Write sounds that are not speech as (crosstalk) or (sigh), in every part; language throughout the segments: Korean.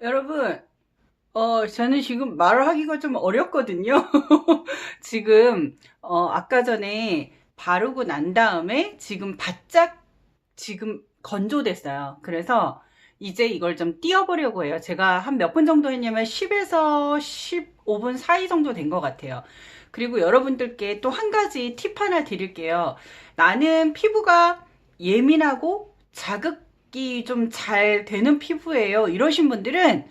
여러분, 어, 저는 지금 말을 하기가 좀 어렵거든요. (laughs) 지금, 어, 아까 전에 바르고 난 다음에 지금 바짝 지금 건조됐어요. 그래서 이제 이걸 좀 띄워보려고 해요. 제가 한 몇 분 정도 했냐면 10에서 15분 사이 정도 된 것 같아요. 그리고 여러분들께 또 한 가지 팁 하나 드릴게요. 나는 피부가 예민하고 자극 이 좀 잘 되는 피부예요. 이러신 분들은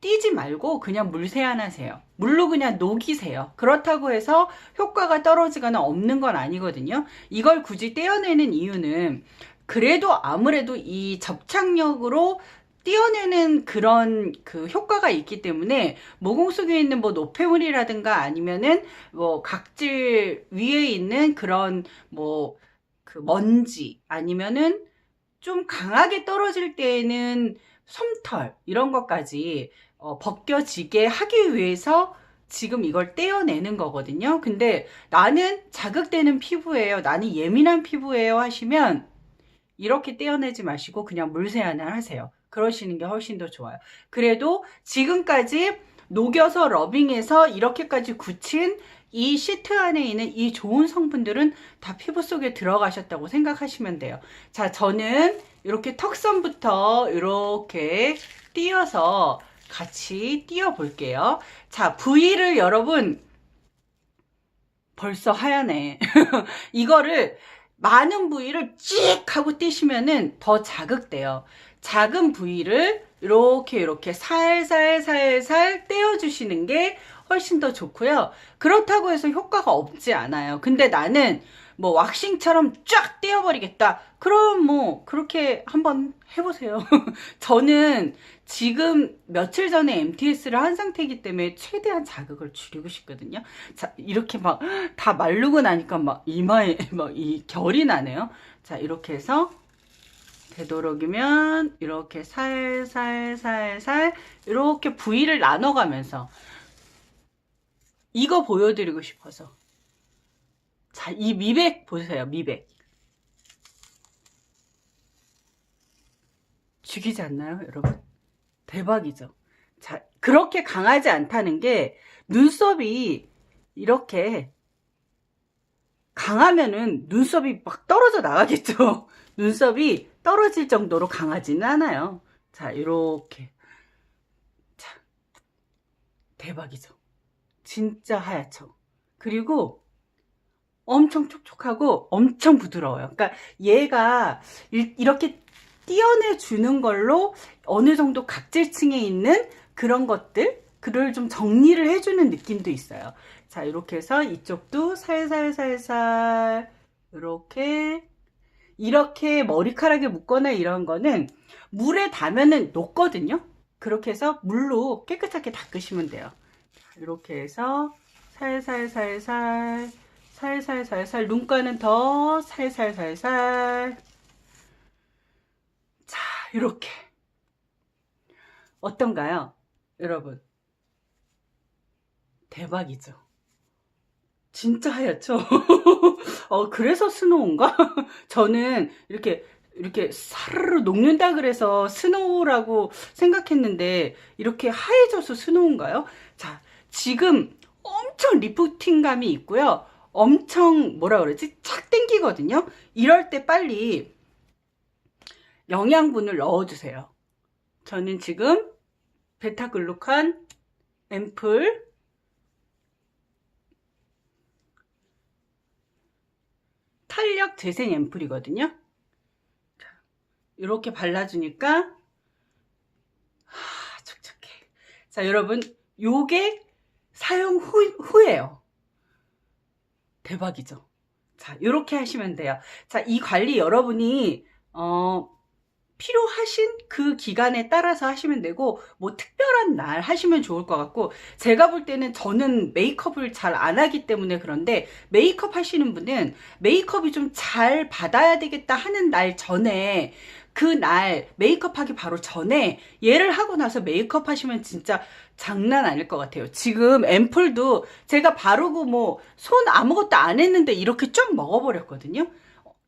띄지 말고 그냥 물 세안하세요. 물로 그냥 녹이세요. 그렇다고 해서 효과가 떨어지거나 없는 건 아니거든요. 이걸 굳이 떼어내는 이유는 그래도 아무래도 이 접착력으로 띄어내는 그런 그 효과가 있기 때문에 모공 속에 있는 뭐 노폐물이라든가 아니면은 뭐 각질 위에 있는 그런 뭐 그 먼지 아니면은 좀 강하게 떨어질 때에는 솜털 이런 것까지 어, 벗겨지게 하기 위해서 지금 이걸 떼어내는 거거든요. 근데 나는 자극되는 피부예요. 나는 예민한 피부예요 하시면 이렇게 떼어내지 마시고 그냥 물세안을 하세요. 그러시는 게 훨씬 더 좋아요. 그래도 지금까지 녹여서 러빙해서 이렇게까지 굳힌 이 시트 안에 있는 이 좋은 성분들은 다 피부 속에 들어가셨다고 생각하시면 돼요. 자, 저는 이렇게 턱선부터 이렇게 띄어서 같이 띄워 볼게요. 자, V를 여러분 벌써 하얀해. (laughs) 이거를 많은 부위를 찍 하고 띄시면은 더 자극돼요. 작은 부위를 이렇게 이렇게 살살살살 떼어주시는 게 훨씬 더 좋고요. 그렇다고 해서 효과가 없지 않아요. 근데 나는 뭐 왁싱처럼 쫙 떼어버리겠다. 그럼 뭐 그렇게 한번 해보세요. (laughs) 저는 지금 며칠 전에 MTS를 한 상태이기 때문에 최대한 자극을 줄이고 싶거든요. 자, 이렇게 막다 마르고 나니까 막 이마에 (laughs) 막 이 결이 나네요. 자, 이렇게 해서 되도록이면 이렇게 살살살살 이렇게 부위를 나눠가면서 이거 보여드리고 싶어서 자, 이 미백 보세요. 미백. 죽이지 않나요, 여러분? 대박이죠. 자, 그렇게 강하지 않다는 게 눈썹이 이렇게 강하면은 눈썹이 막 떨어져 나가겠죠. (laughs) 눈썹이 떨어질 정도로 강하지는 않아요. 자, 이렇게. 자, 대박이죠. 진짜 하얗죠. 그리고 엄청 촉촉하고 엄청 부드러워요. 그러니까 얘가 이렇게 띄어내 주는 걸로 어느 정도 각질층에 있는 그런 것들 그를 좀 정리를 해주는 느낌도 있어요. 자 이렇게 해서 이쪽도 살살살살 이렇게 이렇게 머리카락에 묶거나 이런 거는 물에 닿으면 녹거든요. 그렇게 해서 물로 깨끗하게 닦으시면 돼요. 이렇게 해서 살살살살 살살살살 눈가는 더 살살살살. 자 이렇게. 어떤가요 여러분? 대박이죠. 진짜 하얗죠? (laughs) 어 그래서 스노우인가? (laughs) 저는 이렇게 이렇게 사르르 녹는다 그래서 스노우라고 생각했는데 이렇게 하얘져서 스노우인가요? 자 지금 엄청 리프팅감이 있고요 엄청 뭐라 그러지? 착 땡기거든요. 이럴 때 빨리 영양분을 넣어주세요. 저는 지금 베타글루칸 앰플 탄력 재생 앰플이거든요. 이렇게 발라주니까 하, 촉촉해. 자, 여러분, 요게 사용 후, 후예요. 대박이죠. 자, 이렇게 하시면 돼요. 자, 이 관리 여러분이 어 필요하신 그 기간에 따라서 하시면 되고 뭐 특별한 날 하시면 좋을 것 같고 제가 볼 때는 저는 메이크업을 잘 안 하기 때문에 그런데 메이크업 하시는 분은 메이크업이 좀 잘 받아야 되겠다 하는 날 전에 그 날 메이크업 하기 바로 전에 얘를 하고 나서 메이크업 하시면 진짜 장난 아닐 것 같아요. 지금 앰플도 제가 바르고 뭐 손 아무것도 안 했는데 이렇게 쫙 먹어버렸거든요.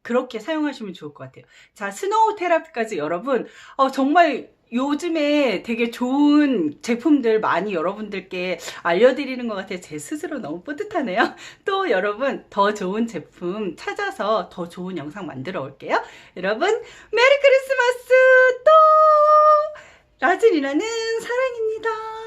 그렇게 사용하시면 좋을 것 같아요. 자, 스노우 테라피까지 여러분, 어, 정말 요즘에 되게 좋은 제품들 많이 여러분들께 알려드리는 것 같아요. 제 스스로 너무 뿌듯하네요. (laughs) 또 여러분 더 좋은 제품 찾아서 더 좋은 영상 만들어 올게요. 여러분 메리 크리스마스 또 라진이라는 사랑입니다.